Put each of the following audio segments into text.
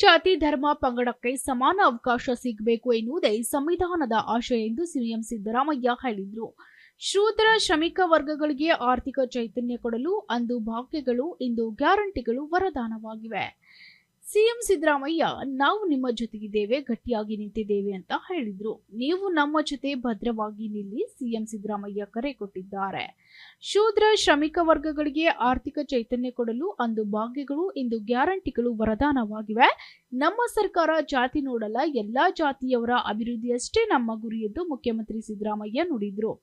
ಜಾತಿ ಧರ್ಮ ಪಂಗಡಕ್ಕೆ ಸಮಾನ ಅವಕಾಶ ಸಿಗಬೇಕು ಎನ್ನುವುದೇ ಸಂವಿಧಾನದ ಆಶಯ ಎಂದು ಸಿಎಂ ಸಿದ್ದರಾಮಯ್ಯ ಹೇಳಿದರು. ಶೂದ್ರ ಶ್ರಮಿಕ ವರ್ಗಗಳಿಗೆ ಆರ್ಥಿಕ ಚೈತನ್ಯ ಕೊಡಲು ಅಂದು ಭಾಗ್ಯಗಳು ಇಂದು ಗ್ಯಾರಂಟಿಗಳು ವರದಾನವಾಗಿವೆ. ಸಿಎಂ ಸಿದ್ದರಾಮಯ್ಯ, ನಾವು ನಿಮ್ಮ ಜೊತೆಗಿದ್ದೇವೆ, ಗಟ್ಟಿಯಾಗಿ ನಿಂತಿದ್ದೇವೆ ಅಂತ ಹೇಳಿದ್ರು. ನೀವು ನಮ್ಮ ಜೊತೆ ಭದ್ರವಾಗಿ ನಿಲ್ಲಿ ಸಿಎಂ ಸಿದ್ದರಾಮಯ್ಯ ಕರೆ ಕೊಟ್ಟಿದ್ದಾರೆ. ಶೂದ್ರ ಶ್ರಮಿಕ ವರ್ಗಗಳಿಗೆ ಆರ್ಥಿಕ ಚೈತನ್ಯ ಕೊಡಲು ಅಂದು ಭಾಗ್ಯಗಳು, ಇಂದು ಗ್ಯಾರಂಟಿಗಳು ವರದಾನವಾಗಿವೆ. ನಮ್ಮ ಸರ್ಕಾರ ಜಾತಿ ನೋಡಲ್ಲ, ಎಲ್ಲಾ ಜಾತಿಯವರ ಅಭಿವೃದ್ಧಿಯಷ್ಟೇ ನಮ್ಮ ಗುರಿ ಎಂದು ಮುಖ್ಯಮಂತ್ರಿ ಸಿದ್ದರಾಮಯ್ಯ ನುಡಿದ್ರು.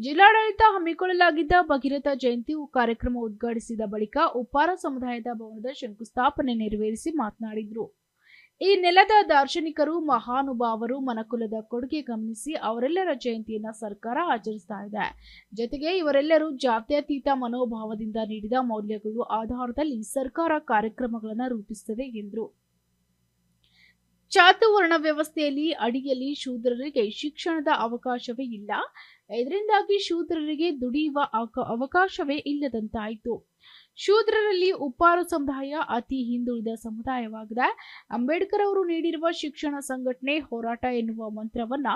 ಜಿಲ್ಲಾಡಳಿತ ಹಮ್ಮಿಕೊಳ್ಳಲಾಗಿದ್ದ ಭಗೀರಥ ಜಯಂತಿ ಕಾರ್ಯಕ್ರಮ ಉದ್ಘಾಟಿಸಿದ ಬಳಿಕ ಉಪ್ಪಾರ ಸಮುದಾಯದ ಭವನದ ಶಂಕುಸ್ಥಾಪನೆ ನೆರವೇರಿಸಿ ಮಾತನಾಡಿದರು. ಈ ನೆಲದ ದಾರ್ಶನಿಕರು, ಮಹಾನುಭಾವರು, ಮನಕುಲದ ಕೊಡುಗೆ ಗಮನಿಸಿ ಅವರೆಲ್ಲರ ಜಯಂತಿಯನ್ನ ಸರ್ಕಾರ ಆಚರಿಸ್ತಾ ಇದೆ. ಜೊತೆಗೆ ಇವರೆಲ್ಲರೂ ಜಾತ್ಯತೀತ ಮನೋಭಾವದಿಂದ ನೀಡಿದ ಮೌಲ್ಯಗಳು ಆಧಾರದಲ್ಲಿ ಸರ್ಕಾರ ಕಾರ್ಯಕ್ರಮಗಳನ್ನು ರೂಪಿಸುತ್ತದೆ ಎಂದರು. ಚಾತುವರ್ಣ ವ್ಯವಸ್ಥೆಯಲ್ಲಿ ಅಡಿಯಲ್ಲಿ ಶೂದ್ರರಿಗೆ ಶಿಕ್ಷಣದ ಅವಕಾಶವೇ ಇಲ್ಲ. ಇದರಿಂದಾಗಿ ಶೂದ್ರರಿಗೆ ದುಡಿಯುವ ಅವಕ- ಅವಕಾಶವೇ ಇಲ್ಲದಂತಾಯಿತು. ಶೂದ್ರರಲ್ಲಿ ಉಪ್ಪಾರು ಸಮುದಾಯ ಅತಿ ಹಿಂದುಳಿದ ಸಮುದಾಯವಾಗಿದೆ. ಅಂಬೇಡ್ಕರ್ ಅವರು ನೀಡಿರುವ ಶಿಕ್ಷಣ ಸಂಘಟನೆ ಹೋರಾಟ ಎನ್ನುವ ಮಂತ್ರವನ್ನ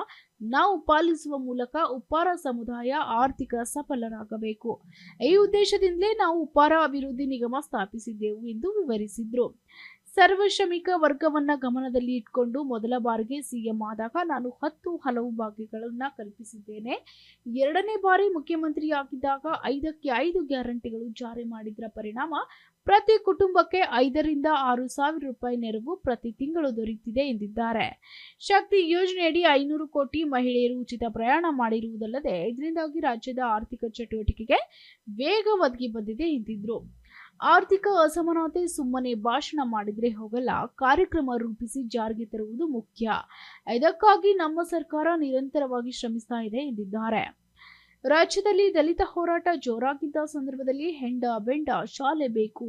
ನಾವು ಪಾಲಿಸುವ ಮೂಲಕ ಉಪ್ಪಾರ ಸಮುದಾಯ ಆರ್ಥಿಕ ಸಫಲರಾಗಬೇಕು. ಈ ಉದ್ದೇಶದಿಂದಲೇ ನಾವು ಉಪ್ಪಾರ ಅಭಿವೃದ್ಧಿ ನಿಗಮ ಸ್ಥಾಪಿಸಿದ್ದೆವು ಎಂದು ವಿವರಿಸಿದ್ರು. ಸರ್ವ ಶ್ರಮಿಕ ವರ್ಗವನ್ನ ಗಮನದಲ್ಲಿ ಇಟ್ಕೊಂಡು ಮೊದಲ ಬಾರಿಗೆ ಸಿಎಂ ಆದಾಗ ನಾನು ಹತ್ತು ಹಲವು ಭಾಗ್ಯಗಳನ್ನ ಕಲ್ಪಿಸಿದ್ದೇನೆ. ಎರಡನೇ ಬಾರಿ ಮುಖ್ಯಮಂತ್ರಿಯಾಗಿದ್ದಾಗ ಐದಕ್ಕೆ ಐದು ಗ್ಯಾರಂಟಿಗಳು ಜಾರಿ ಮಾಡಿದ್ರ ಪರಿಣಾಮ ಪ್ರತಿ ಕುಟುಂಬಕ್ಕೆ ಐದರಿಂದ ಆರು ಸಾವಿರ ರೂಪಾಯಿ ನೆರವು ಪ್ರತಿ ತಿಂಗಳು ದೊರೆಯುತ್ತಿದೆ ಎಂದಿದ್ದಾರೆ. ಶಕ್ತಿ ಯೋಜನೆಯಡಿ ಐನೂರು ಕೋಟಿ ಮಹಿಳೆಯರು ಉಚಿತ ಪ್ರಯಾಣ ಮಾಡಿರುವುದಲ್ಲದೆ ಇದರಿಂದಾಗಿ ರಾಜ್ಯದ ಆರ್ಥಿಕ ಚಟುವಟಿಕೆಗೆ ವೇಗ ಒದಗಿ ಬಂದಿದೆ ಎಂದಿದ್ರು. ಆರ್ಥಿಕ ಅಸಮಾನತೆ ಸುಮ್ಮನೆ ಭಾಷಣ ಮಾಡಿದ್ರೆ ಹೋಗಲ್ಲ, ಕಾರ್ಯಕ್ರಮ ರೂಪಿಸಿ ಜಾರಿಗೆ ತರುವುದು ಮುಖ್ಯ. ಇದಕ್ಕಾಗಿ ನಮ್ಮ ಸರ್ಕಾರ ನಿರಂತರವಾಗಿ ಶ್ರಮಿಸ್ತಾ ಇದೆ ಎಂದಿದ್ದಾರೆ. ರಾಜ್ಯದಲ್ಲಿ ದಲಿತ ಹೋರಾಟ ಜೋರಾಗಿದ್ದ ಸಂದರ್ಭದಲ್ಲಿ ಹೆಂಡ ಬೆಂಡ ಶಾಲೆ ಬೇಕು,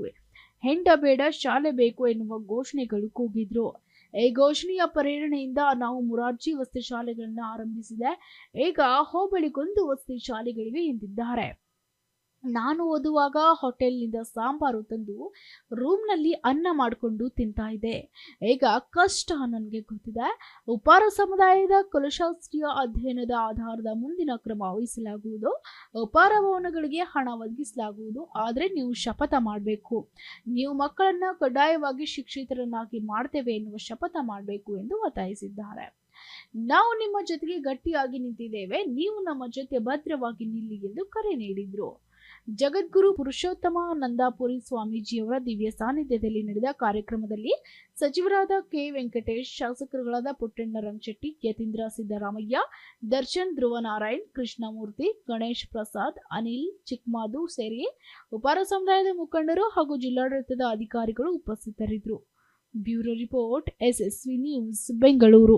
ಹೆಂಡ ಬೇಡ ಶಾಲೆ ಬೇಕು ಎನ್ನುವ ಘೋಷಣೆಗಳು ಕೂಗಿದ್ರು. ಈ ಘೋಷಣೆಯ ಪ್ರೇರಣೆಯಿಂದ ನಾವು ಮುರಾರ್ಜಿ ವಸತಿ ಶಾಲೆಗಳನ್ನು ಆರಂಭಿಸಿದೆ. ಈಗ ಹೋಬಳಿಗೊಂದು ವಸತಿ ಶಾಲೆಗಳಿವೆ ಎಂದಿದ್ದಾರೆ. ನಾನು ಓದುವಾಗ ಹೋಟೆಲ್ನಿಂದ ಸಾಂಬಾರು ತಂದು ರೂಮ್ನಲ್ಲಿ ಅನ್ನ ಮಾಡಿಕೊಂಡು ತಿಂತಾ ಇದ್ದೆ. ಈಗ ಕಷ್ಟ ನನಗೆ ಗೊತ್ತಿದೆ. ಉಪಾರ ಸಮುದಾಯದ ಕುಲಶಾಸ್ತ್ರೀಯ ಅಧ್ಯಯನದ ಆಧಾರದ ಮುಂದಿನ ಕ್ರಮ ವಹಿಸಲಾಗುವುದು. ಉಪಾರ ಭವನಗಳಿಗೆ ಹಣ ಒದಗಿಸಲಾಗುವುದು. ಆದರೆ ನೀವು ಶಪಥ ಮಾಡಬೇಕು. ನೀವು ಮಕ್ಕಳನ್ನ ಕಡ್ಡಾಯವಾಗಿ ಶಿಕ್ಷಿತರನ್ನಾಗಿ ಮಾಡ್ತೇವೆ ಎನ್ನುವ ಶಪಥ ಮಾಡಬೇಕು ಎಂದು ಒತ್ತಾಯಿಸಿದ್ದಾರೆ. ನಾವು ನಿಮ್ಮ ಜೊತೆಗೆ ಗಟ್ಟಿಯಾಗಿ ನಿಂತಿದ್ದೇವೆ. ನೀವು ನಮ್ಮ ಜೊತೆ ಭದ್ರವಾಗಿ ನಿಲ್ಲಿ ಎಂದು ಕರೆ ನೀಡಿದ್ರು. ಜಗದ್ಗುರು ಪುರುಷೋತ್ತಮ ನಂದಾಪುರಿ ಸ್ವಾಮೀಜಿಯವರ ದಿವ್ಯ ಸಾನ್ನಿಧ್ಯದಲ್ಲಿ ನಡೆದ ಕಾರ್ಯಕ್ರಮದಲ್ಲಿ ಸಚಿವರಾದ ಕೆ ವೆಂಕಟೇಶ್, ಶಾಸಕರುಗಳಾದ ಪುಟ್ಟಣ್ಣ ರಂಗಶೆಟ್ಟಿ ಯತೀಂದ್ರ ಸಿದ್ದರಾಮಯ್ಯ, ದರ್ಶನ್ ಧ್ರುವನಾರಾಯಣ್, ಕೃಷ್ಣಮೂರ್ತಿ, ಗಣೇಶ್ ಪ್ರಸಾದ್, ಅನಿಲ್ ಚಿಕ್ಮಾದು ಸೇರಿ ಉಪಾರ ಸಮುದಾಯದ ಮುಖಂಡರು ಹಾಗೂ ಜಿಲ್ಲಾಡಳಿತದ ಅಧಿಕಾರಿಗಳು ಉಪಸ್ಥಿತರಿದ್ದರು. Bureau report, SSV news, Bengaluru.